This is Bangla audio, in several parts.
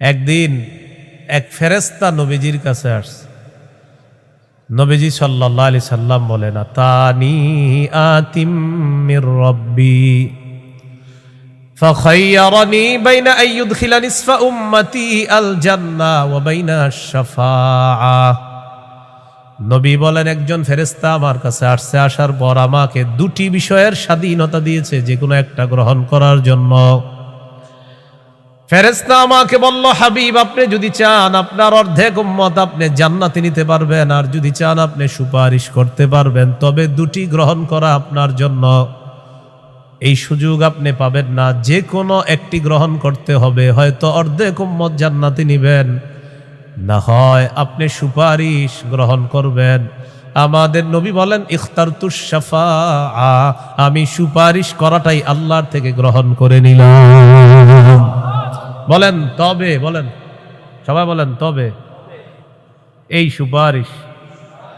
একদিন এক ফেরেস্তা নবীজির কাছে আসছে নবীজি সাল্লাহ আলি সাল্লাম বলেন তানি আতিম মির রব্বি فخيرني بين أن يدخل نصف أمتي الجنة وبين الشفاعة নবী বলেন একজন ফেরেস্তা আমার কাছে আসছে আসার পর আমাকে দুটি বিষয়ের স্বাধীনতা দিয়েছে যে কোনো একটা গ্রহণ করার জন্য ফেরেস্তা আমাকে বলল, হাবিব, আপনি যদি চান আপনার অর্ধেক উম্মত আপনি জান্নাতে নিতে পারবেন, আর যদি চান আপনি সুপারিশ করতে পারবেন, তবে দুটি গ্রহণ করা আপনার জন্য। এই সুযোগ আপনি পাবেন না। যে কোনো একটি গ্রহণ করতে হবে, হয়তো অর্ধেক উম্মত জান্নাতে নিবেন। না হয় আপনি সুপারিশ গ্রহণ করবেন। আমাদের নবী বলেন ইখতার তুষাফা আমি সুপারিশ করাটাই আল্লাহর থেকে গ্রহণ করে নিলাম। বলেন, তবে, বলেন। সবাই বলেন, তবে। এই সুপারিশ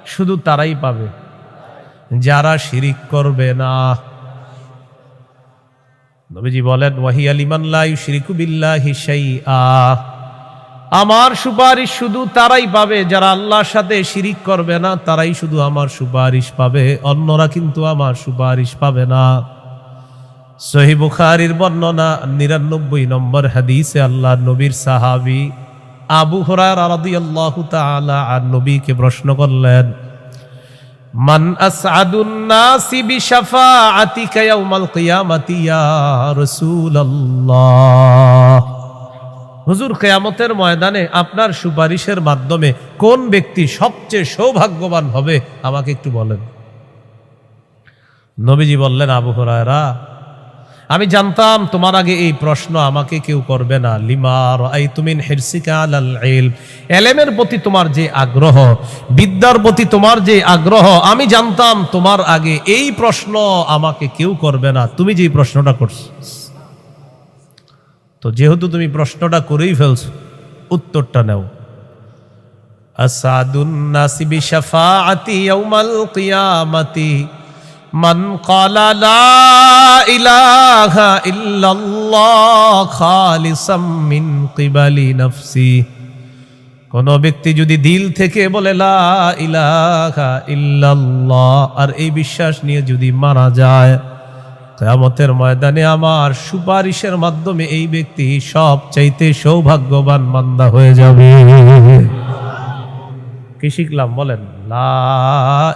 শুধু তারাই পাবে। যারা শিরিক করবে না। নবীজি বলেন ওয়াহি আলিমান লা ইউশরিকু বিল্লাহি আমার সুপারিশ শুধু তারাই পাবে। যারা আল্লাহর সাথে শিরিক করবে না, তারাই শুধু আমার সুপারিশ পাবে। অন্যরা কিন্তু আমার সুপারিশ পাবে না। সহি বুখারির বর্ণনা নিরানব্বই নম্বর হাদিসে আল্লাহ নবীর সাহাবি আবু হরার রাদিয়াল্লাহু তাআলা আর নবীকে প্রশ্ন করলেন হুজুর, কিয়ামতের ময়দানে আপনার সুপারিশের মাধ্যমে কোন ব্যক্তি সবচেয়ে সৌভাগ্যবান হবে আমাকে একটু বলেন। নবীজি বললেন, আবু হুরায়রা আমি জানতাম তোমার আগে এই প্রশ্ন আমাকে কেউ করবে না। লিমার আই তুমিন হেরসিকা আলাল এলম এলেমের প্রতি তোমার যে আগ্রহ, বিদ্যার প্রতি তোমার যে আগ্রহ, আমি জানতাম তোমার আগে এই প্রশ্ন আমাকে কেউ করবে না। তুমি যে প্রশ্নটা করছ, তো যেহেতু তুমি প্রশ্নটা করেই ফেলছ, উত্তরটা নেও। আসাদুন্নাসি বিশাফাআতি ইয়াউমাল কিয়ামাতি। মান ক্বালা লা ইলাহা ইলাহা কিবালি নফসি। কোন ব্যক্তি যদি দিল থেকে বলে, লা আর এই বিশ্বাস নিয়ে যদি মারা যায় কেমতের ময়দানে আমার সুপারিশের মাধ্যমে এই ব্যক্তি সব চাইতে সৌভাগ্যবান মান্দা হয়ে যাবে। কি শিখলাম বলেন? লা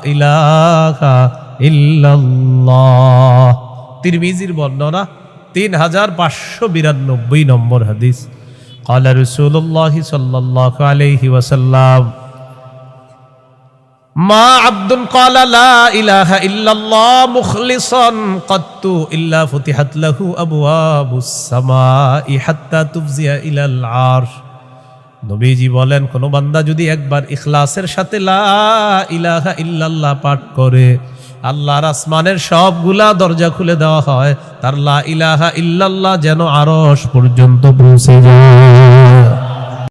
ইলাহা ইল্লাল্লাহ তিরমিজির বর্ণনা তিন হাজার পাঁচশো বিরানব্বই নম্বর হাদিস قال رسول الله صلى الله عليه وسلم ما عبد قال لا إله إلا الله مخلصا قط إلا فتحت له أبواب السماء حتى تفزي إلى العرش নবীজি বলেন কোন বান্দা যদি একবার ইখলাসের সাথে লা ইলাহা ইল্লাল্লাহ পাঠ করে আল্লাহর আসমানের সবগুলা দরজা খুলে দেওয়া হয়। তার লা ইলাহা ইল্লাল্লাহ যেন আরশ পর্যন্ত পৌঁছে যায়।